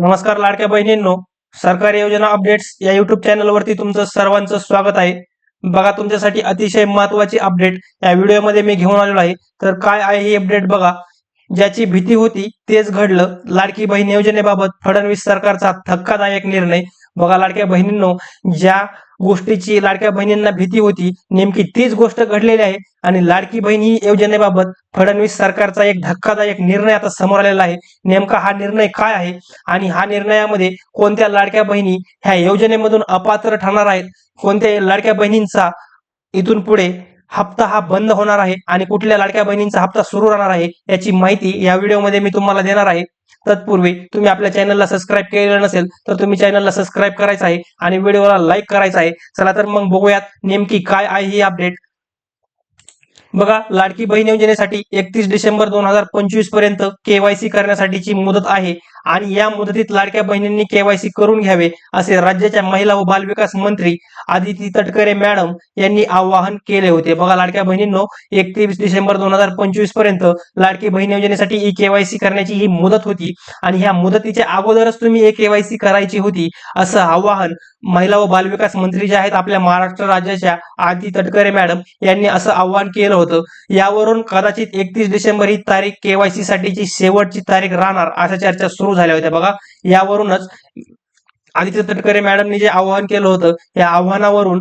नमस्कार लाडक्या बहिणींनो सरकारी योजना अपडेट्स या युट्यूब चॅनलवरती तुमचं सर्वांचं स्वागत आहे. बघा तुमच्यासाठी अतिशय महत्वाची अपडेट या व्हिडिओमध्ये मी घेऊन आलेलो आहे. तर काय आहे ही अपडेट बघा. ज्याची भीती होती तेच घडलं. लाडकी बहीण योजनेबाबत फडणवीस सरकारचा धक्कादायक निर्णय. बघा लाडक्या बहिणींनो ज्या गोष्टीची लाडक्या बहिणींना भीती होती. नेमकी तीच गोष्ट घडलेली आहे आणि लाडकी बहीण ही योजनेबाबत फडणवीस सरकारचा एक धक्कादायक निर्णय आता समोर आलेला आहे. नेमका हा निर्णय काय आहे आणि हा निर्णयामध्ये कोणत्या लाडक्या बहिणी ह्या योजनेमधून अपात्र ठरणार आहेत? कोणत्या लाडक्या बहिणींचा इथून पुढे हप्ता हा बंद होणार आहे आणि कुठल्या लाडक्या बहिणींचा हप्ता सुरू राहणार आहे याची माहिती या व्हिडिओमध्ये मी तुम्हाला देणार आहे. तत्पूर्वी तुम्ही आपल्या चॅनलला सबस्क्राईब केलेलं नसेल तर तुम्ही चॅनलला सबस्क्राईब करायचं आहे आणि व्हिडिओला लाईक करायचं आहे. चला तर मग बघूयात नेमकी काय आहे ही अपडेट बघा लाडकी बहीण योजनेसाठी एकतीस डिसेंबर दोन हजार पंचवीसपर्यंत केवायसी करण्यासाठीची मुदत आहे. आणि या मुदतीत लाडक्या बहिणींनी केवायसी करून घ्यावे असे राज्याच्या महिला व बालविकास मंत्री आदिती तटकरे मॅडम यांनी आवाहन केले होते. बघा लाडक्या बहिणींनो एकतीस डिसेंबर दोन हजार पंचवीसपर्यंत लाडकी बहीण योजनेसाठी ई केवायसी करण्याची ही मुदत होती आणि ह्या मुदतीच्या अगोदरच तुम्ही ई केवायसी करायची होती असं आवाहन महिला व बालविकास मंत्री जे आहेत आपल्या महाराष्ट्र राज्याच्या आदिती तटकरे मॅडम यांनी असं आवाहन केलं होतं. यावरून कदाचित एकतीस डिसेंबर ही तारीख केवायसी साठीची शेवटची तारीख राहणार अशा चर्चा सुरू झाल्या होत्या. बघा यावरूनच आदित्य तटकरे मॅडमनी जे आवाहन केलं होतं या आव्हानावरून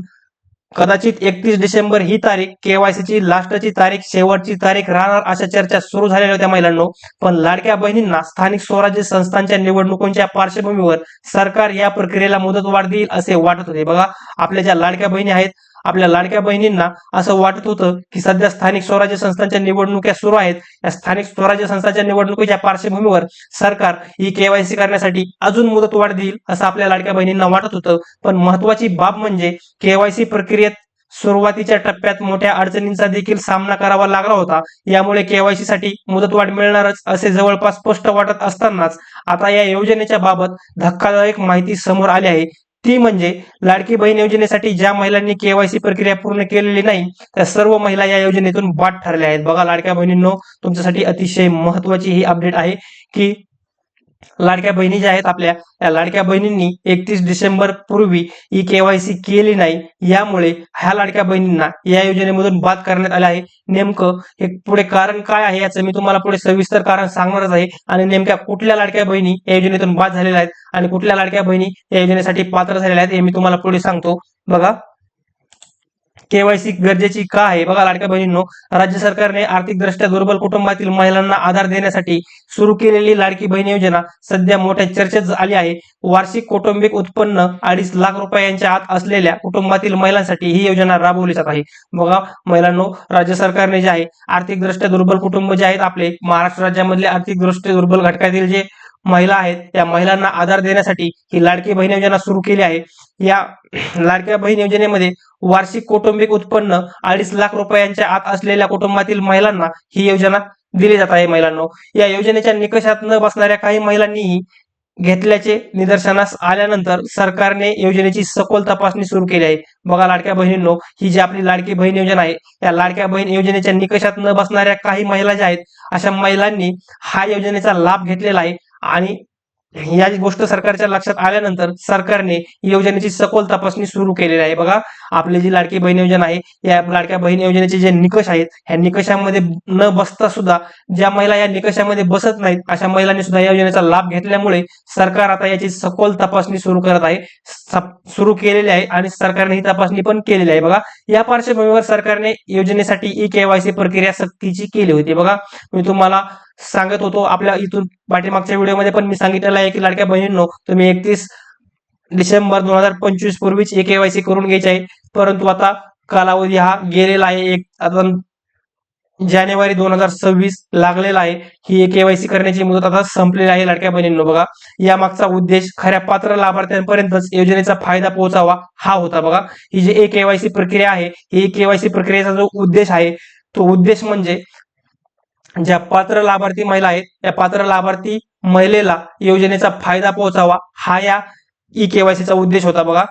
कदाचित एकतीस डिसेंबर ही तारीख केवायसीची लास्टची तारीख शेवटची तारीख राहणार अशा चर्चा सुरू झालेल्या होत्या महिलांनो. पण लाडक्या बहिणींना स्थानिक स्वराज्य संस्थांच्या निवडणुकांच्या पार्श्वभूमीवर सरकार या प्रक्रियेला मुदतवाढ देईल असे वाटत होते. बघा आपल्या ज्या लाडक्या बहिणी आहेत आपल्या लाडक्या बहिणींना असं वाटत होतं की सध्या स्थानिक स्वराज्य संस्थांच्या निवडणुका सुरू आहेत. या स्थानिक स्वराज्य संस्थांच्या निवडणुकीच्या पार्श्वभूमीवर सरकार ही केवायसी करण्यासाठी अजून मुदत वाढ देईल असं आपल्या लाडक्या बहिणींना वाटत होतं. पण महत्वाची बाब म्हणजे केवायसी प्रक्रियेत सुरुवातीच्या टप्प्यात मोठ्या अडचणींचा देखील सामना करावा लागला होता. यामुळे केवायसी साठी मुदतवाढ मिळणारच असे जवळपास स्पष्ट वाटत असतानाच आता या योजनेच्या बाबत धक्कादायक माहिती समोर आली आहे. ती म्हणजे लाडकी बहीण योजनेसाठी ज्या महिलांनी केवायसी प्रक्रिया पूर्ण केलेली नाही त्या सर्व महिला या योजनेतून बाद ठरल्या आहेत. बघा लाडक्या बहिणींनो तुमच्यासाठी अतिशय महत्वाची ही अपडेट आहे की लाडक्या बहिणी ज्या आहेत आपल्या. या लाडक्या बहिणींनी एकतीस डिसेंबर पूर्वी ही केवायसी केली नाही. यामुळे ह्या लाडक्या बहिणींना या योजनेमधून बाद करण्यात आले आहे. नेमकं हे पुढे कारण काय आहे याचं मी तुम्हाला पुढे सविस्तर कारण सांगणारच आहे. आणि नेमक्या कुठल्या लाडक्या बहिणी या योजनेतून बाद झालेल्या आहेत? आणि कुठल्या लाडक्या बहिणी या योजनेसाठी पात्र झालेल्या आहेत हे मी तुम्हाला पुढे सांगतो. बघा. केवायसी गरजेची का आहे? बघा लाडक्या बहिणींनो राज्य सरकारने आर्थिकदृष्ट्या दुर्बल कुटुंबातील महिलांना आधार देण्यासाठी सुरू केलेली लाडकी बहीण योजना सध्या मोठ्या चर्चेत आली आहे. वार्षिक कौटुंबिक उत्पन्न अडीच लाख रुपयांच्या आत असलेल्या कुटुंबातील महिलांसाठी ही योजना राबवली जात आहे. बघा महिलांनो राज्य सरकारने जे आहे आर्थिकदृष्ट्या दुर्बल कुटुंब जे आहेत आपले महाराष्ट्र राज्यामधले आर्थिकदृष्ट्या दुर्बल घटकातील जे महिला आहेत त्या महिलांना आधार देण्यासाठी ही लाडकी बहीण योजना सुरू केली आहे. या लाडक्या बहीण योजनेमध्ये वार्षिक कौटुंबिक उत्पन्न अडीच लाख रुपयांच्या आत असलेल्या कुटुंबातील महिलांना ही योजना दिली जात आहे महिलांना. या योजनेच्या निकषात न बसणाऱ्या काही महिलांनीही घेतल्याचे निदर्शनास आल्यानंतर सरकारने योजनेची सखोल तपासणी सुरू केली आहे. बघा लाडक्या बहिणींनो ही जी आपली लाडकी बहीण योजना आहे या लाडक्या बहीण योजनेच्या निकषात न बसणाऱ्या काही महिला ज्या आहेत अशा महिलांनी हा योजनेचा लाभ घेतलेला आहे. आणि या गोष्ट सरकारच्या लक्षात आल्यानंतर सरकारने योजनेची सखोल तपासणी सुरू केलेली आहे. बघा आपली जी लाडकी बहीण योजना आहे या लाडक्या बहीण योजनेचे जे निकष आहेत ह्या निकषामध्ये न बसता सुद्धा ज्या महिला या निकषामध्ये बसत नाहीत अशा महिलांनी सुद्धा या योजनेचा लाभ घेतल्यामुळे सरकार आता याची सखोल तपासणी सुरू करत आहे सुरू केलेली आहे आणि सरकारने ही तपासणी पण केलेली आहे. बघा या पार्श्वभूमीवर सरकारने योजनेसाठी ई केवायसी प्रक्रिया सक्तीची केली होती. बघा मी तुम्हाला सांगत होतो. आपल्या इथून पाठीमागच्या व्हिडिओमध्ये पण मी सांगितलेलं आहे की लाडक्या बहिणींनो तुम्ही एकतीस डिसेंबर दोन हजार पंचवीस पूर्वीच ए केवायसी करून घ्यायची आहे. परंतु आता कालावधी हा गेलेला आहे. एक आता जानेवारी दोन हजार सव्वीस लागलेला आहे. ही केवायसी करण्याची मुदत आता संपलेली आहे लाडक्या बहिणींनो. बघा या मागचा उद्देश खऱ्या पात्र लाभार्थ्यांपर्यंतच योजनेचा फायदा पोहोचावा हा होता. बघा ही जी ए केवायसी प्रक्रिया आहे ही केवायसी प्रक्रियेचा जो उद्देश आहे तो उद्देश म्हणजे ज्या पात्र लाभार्थी महिला आहेत त्या पात्र लाभार्थी महिलेला योजनेचा फायदा पोहोचावा हा या ई केवायसीचा उद्देश होता बघा.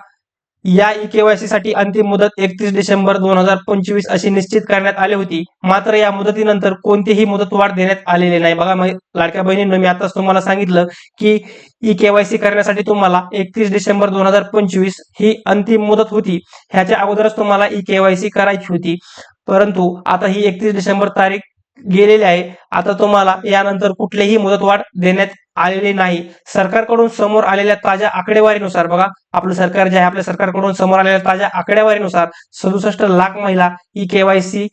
या ई केवायसी साठी अंतिम मुदत एकतीस डिसेंबर दोन हजार पंचवीस अशी निश्चित करण्यात आली होती. मात्र या मुदतीनंतर कोणतीही मुदतवाढ देण्यात आलेली नाही. बघा लाडक्या बहिणींना मी आताच तुम्हाला सांगितलं की ई केवायसी करण्यासाठी तुम्हाला एकतीस डिसेंबर दोन हजार पंचवीस ही अंतिम मुदत होती. ह्याच्या अगोदरच तुम्हाला ई केवायसी करायची होती. परंतु आता ही एकतीस डिसेंबर तारीख गेलेले आहे. आता तुम्हाला यानंतर कुठलीही मुदतवाढ देण्यात आलेली नाही. सरकारकडून समोर आलेल्या ताज्या आकडेवारीनुसार बघा आपलं सरकार जे आहे आपल्या सरकारकडून समोर आलेल्या ताज्या आकडेवारीनुसार सदुसष्ट लाख महिला ई केवायसी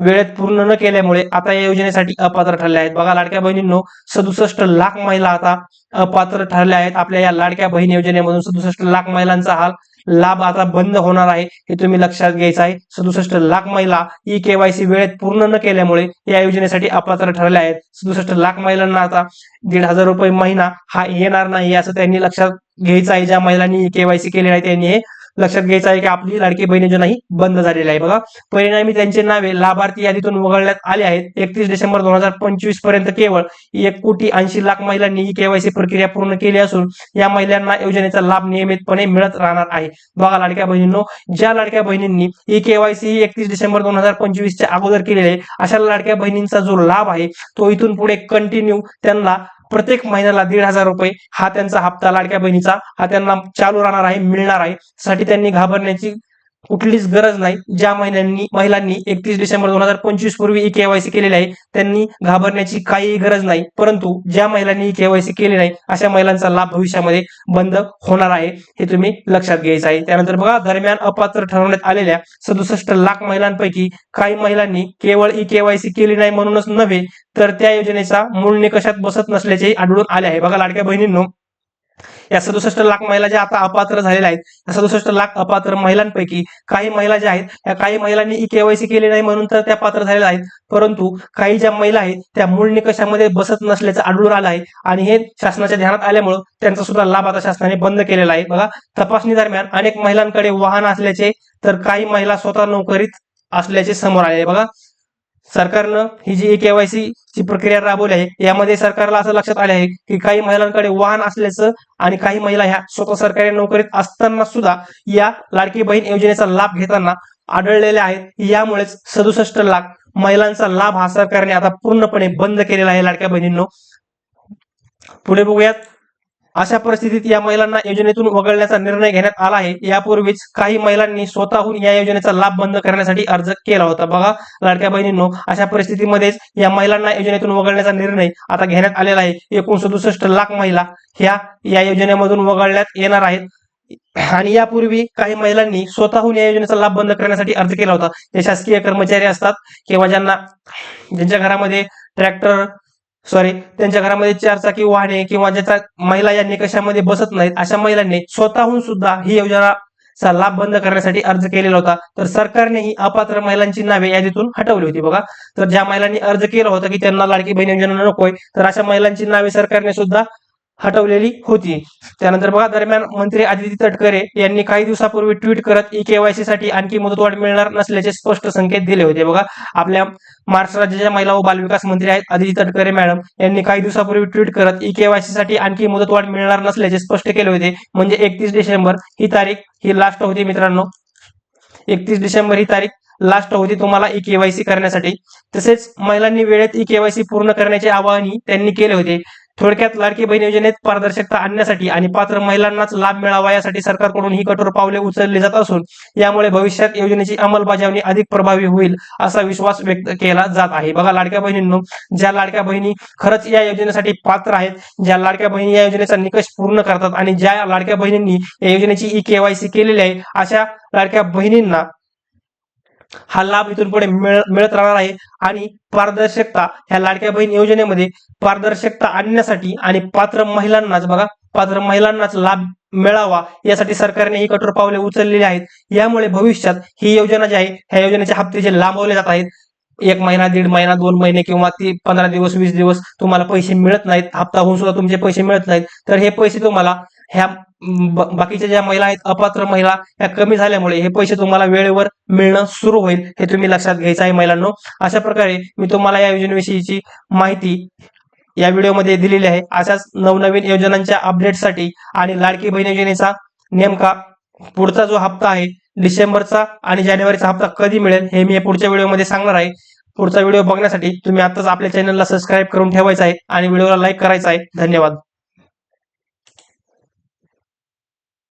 वेळेत पूर्ण न केल्यामुळे आता या योजनेसाठी अपात्र ठरल्या आहेत. बघा लाडक्या बहिणींनो सदुसष्ट लाख महिला आता अपात्र ठरल्या आहेत. आपल्या या लाडक्या बहीण योजनेमधून सदुसष्ट लाख महिलांचा हाल लाभ आता बंद होणार आहे हे तुम्ही लक्षात घ्यायचं आहे. सदुसष्ट लाख महिला ई केवायसी वेळेत पूर्ण न केल्यामुळे या योजनेसाठी अपात्र ठरल्या आहेत. सदुसष्ट लाख महिलांना आता दीड हजार रुपये महिना हा येणार नाही असं त्यांनी लक्षात घ्यायचं आहे. ज्या महिलांनी केवायसी केले आहे त्यांनी हे लक्षात घ्यायचं आहे की आपली लाडकी बहीण योजना ही बंद झालेली आहे. बघा परिणामी त्यांचे नावे लाभार्थी यादीतून वगळण्यात आले आहेत. एकतीस डिसेंबर दोन हजार पंचवीसपर्यंत केवळ एक कोटी ऐंशी लाख महिलांनी ही केवायसी प्रक्रिया पूर्ण केली असून या महिलांना योजनेचा लाभ नियमितपणे मिळत राहणार आहे. बघा लाडक्या बहिणींनो ज्या लाडक्या बहिणींनी ही केवायसी ही एकतीस डिसेंबर दोन हजार पंचवीसच्या अगोदर केलेली आहे अशा लाडक्या बहिणींचा जो लाभ आहे तो इथून पुढे कंटिन्यू त्यांना प्रत्येक महिन्याला दीड हजार रुपये हा त्यांचा हप्ता लाडक्या बहिणीचा हा त्यांना चालू राहणार आहे मिळणार आहे. साठी त्यांनी घाबरण्याची कुठलीच गरज नाही. ज्या महिलांनी महिलांनी एकतीस डिसेंबर दोन हजार पंचवीस पूर्वी ई केवायसी केलेली आहे त्यांनी घाबरण्याची काही गरज नाही. परंतु ज्या महिलांनी केवायसी केली नाही अशा महिलांचा लाभ भविष्यामध्ये बंद होणार आहे हे तुम्ही लक्षात घ्यायचं आहे. त्यानंतर बघा दरम्यान अपात्र ठरवण्यात आलेल्या सदुसष्ट लाख महिलांपैकी काही महिलांनी केवळ ई केवायसी केली नाही म्हणूनच नव्हे तर त्या योजनेचा मूळ निकषात बसत नसल्याचे आढळून आले आहे. बघा लाडक्या बहिणींनो या सदुसष्ट लाख महिला ज्या आता अपात्र झालेल्या आहेत या सदुसष्ट लाख अपात्र महिलांपैकी काही महिला ज्या आहेत या काही महिलांनी ई केवायसी केली नाही म्हणून तर त्या पात्र झालेल्या आहेत. परंतु काही ज्या महिला आहेत त्या मूळ निकषामध्ये बसत नसल्याचं आढळून आलं आहे. आणि हे शासनाच्या ध्यानात आल्यामुळं त्यांचा सुद्धा लाभ आता शासनाने बंद केलेला आहे. बघा तपासणी दरम्यान अनेक महिलांकडे वाहन असल्याचे तर काही महिला स्वतः नोकरीत असल्याचे समोर आले बघा सरकारनं ही जी ई केवायसी ची प्रक्रिया राबवली आहे यामध्ये सरकारला असं लक्षात आले आहे की काही महिलांकडे वाहन असल्याचं आणि काही महिला ह्या स्वतः सरकारी नोकरीत असताना सुद्धा या लाडकी बहीण योजनेचा लाभ घेताना आढळलेल्या आहेत. यामुळेच सदुसष्ट लाख महिलांचा लाभ हा सरकारने आता पूर्णपणे बंद केलेला आहे लाडक्या बहिणींनो. पुढे बघूयात. अशा परिस्थितीत या महिलांना योजनेतून वगळण्याचा निर्णय घेण्यात आला आहे. यापूर्वीच काही महिलांनी स्वतःहून या योजनेचा लाभ बंद करण्यासाठी अर्ज केला होता. बघा लाडक्या बहिणींनो अशा परिस्थितीमध्येच या महिलांना योजनेतून वगळण्याचा निर्णय आता घेण्यात आलेला आहे. एकूण सदुसष्ट लाख महिला ह्या या योजनेमधून वगळण्यात येणार आहेत. आणि यापूर्वी काही महिलांनी स्वतःहून या योजनेचा लाभ बंद करण्यासाठी अर्ज केला होता. जे शासकीय कर्मचारी असतात किंवा ज्यांना ज्यांच्या घरामध्ये ट्रॅक्टर सॉरी त्यांच्या घरामध्ये चारचाकी वाहने किंवा ज्याचा महिला या निकषामध्ये बसत नाहीत अशा महिलांनी स्वतःहून सुद्धा ही योजनाचा लाभ बंद करण्यासाठी अर्ज केलेला होता. तर सरकारने ही अपात्र महिलांची नावे यादीतून हटवली होती बघा. तर ज्या महिलांनी अर्ज केला होता की त्यांना लाडकी बहीण योजना नकोय तर अशा महिलांची नावे सरकारने सुद्धा हटवलेली होती. त्यानंतर बघा दरम्यान मंत्री आदिती तटकरे यांनी काही दिवसापूर्वी ट्विट करत ई केवायसी साठी आणखी मुदतवाढ मिळणार नसल्याचे स्पष्ट संकेत दिले होते. बघा आपल्या महाराष्ट्र राज्याच्या महिला व बालविकास मंत्री आहेत आदिती तटकरे मॅडम. यांनी काही दिवसापूर्वी ट्विट करत ई केवायसी साठी आणखी मुदतवाढ मिळणार नसल्याचे स्पष्ट केले होते. म्हणजे एकतीस डिसेंबर ही तारीख ही लास्ट होती मित्रांनो. एकतीस डिसेंबर ही तारीख लास्ट होती तुम्हाला ई केवायसी करण्यासाठी. तसेच महिलांनी वेळेत ई केवायसी पूर्ण करण्याचे आवाहनही त्यांनी केले होते. थोडक्यात लाडकी बहीण योजनेत पारदर्शकता आणण्यासाठी आणि पात्र महिलांनाच लाभ मिळावा यासाठी सरकारकडून ही कठोर पावले उचलली जात असून यामुळे भविष्यात योजनेची अंमलबजावणी अधिक प्रभावी होईल असा विश्वास व्यक्त केला जात आहे. बघा लाडक्या बहिणींनो ज्या लाडक्या बहिणी खरंच या योजनेसाठी पात्र आहेत ज्या लाडक्या बहिणी या योजनेचा निकष पूर्ण करतात आणि ज्या लाडक्या बहिणींनी या योजनेची ई केवायसी केलेली आहे अशा लाडक्या बहिणींना हा लाभ इथून पुढे मिळत राहणार आहे. आणि पारदर्शकता ह्या लाडक्या बहीण योजनेमध्ये पारदर्शकता आणण्यासाठी आणि पात्र महिलांनाच बघा पात्र महिलांनाच लाभ मिळावा यासाठी सरकारने ही कठोर पावले उचललेली आहेत. यामुळे भविष्यात ही योजना जी आहे ह्या योजनेचे हप्ते जे लांबवले जात आहेत. एक महिना दीड महिना दोन महिने किंवा ती पंधरा दिवस वीस दिवस तुम्हाला पैसे मिळत नाहीत. हप्ता होऊन सुद्धा तुमचे पैसे मिळत नाहीत. तर हे पैसे तुम्हाला ह्या बाकीच्या ज्या महिला आहेत अपात्र महिला ह्या कमी झाल्यामुळे हे पैसे तुम्हाला वेळेवर मिळणं सुरू होईल हे तुम्ही लक्षात घ्यायचं आहे महिलांनो. अशा प्रकारे मी तुम्हाला या योजनेविषयीची माहिती या व्हिडिओमध्ये दिलेली आहे. अशाच नवनवीन योजनांच्या अपडेटसाठी आणि लाडकी बहीण योजनेचा नेमका पुढचा जो हप्ता आहे डिसेंबरचा आणि जानेवारीचा हप्ता कधी मिळेल हे मी पुढच्या व्हिडिओमध्ये सांगणार आहे. पुढचा व्हिडिओ बघण्यासाठी तुम्ही आताच आपल्या चॅनलला सबस्क्राईब करून ठेवायचा आहे आणि व्हिडिओला लाईक करायचा आहे. धन्यवाद.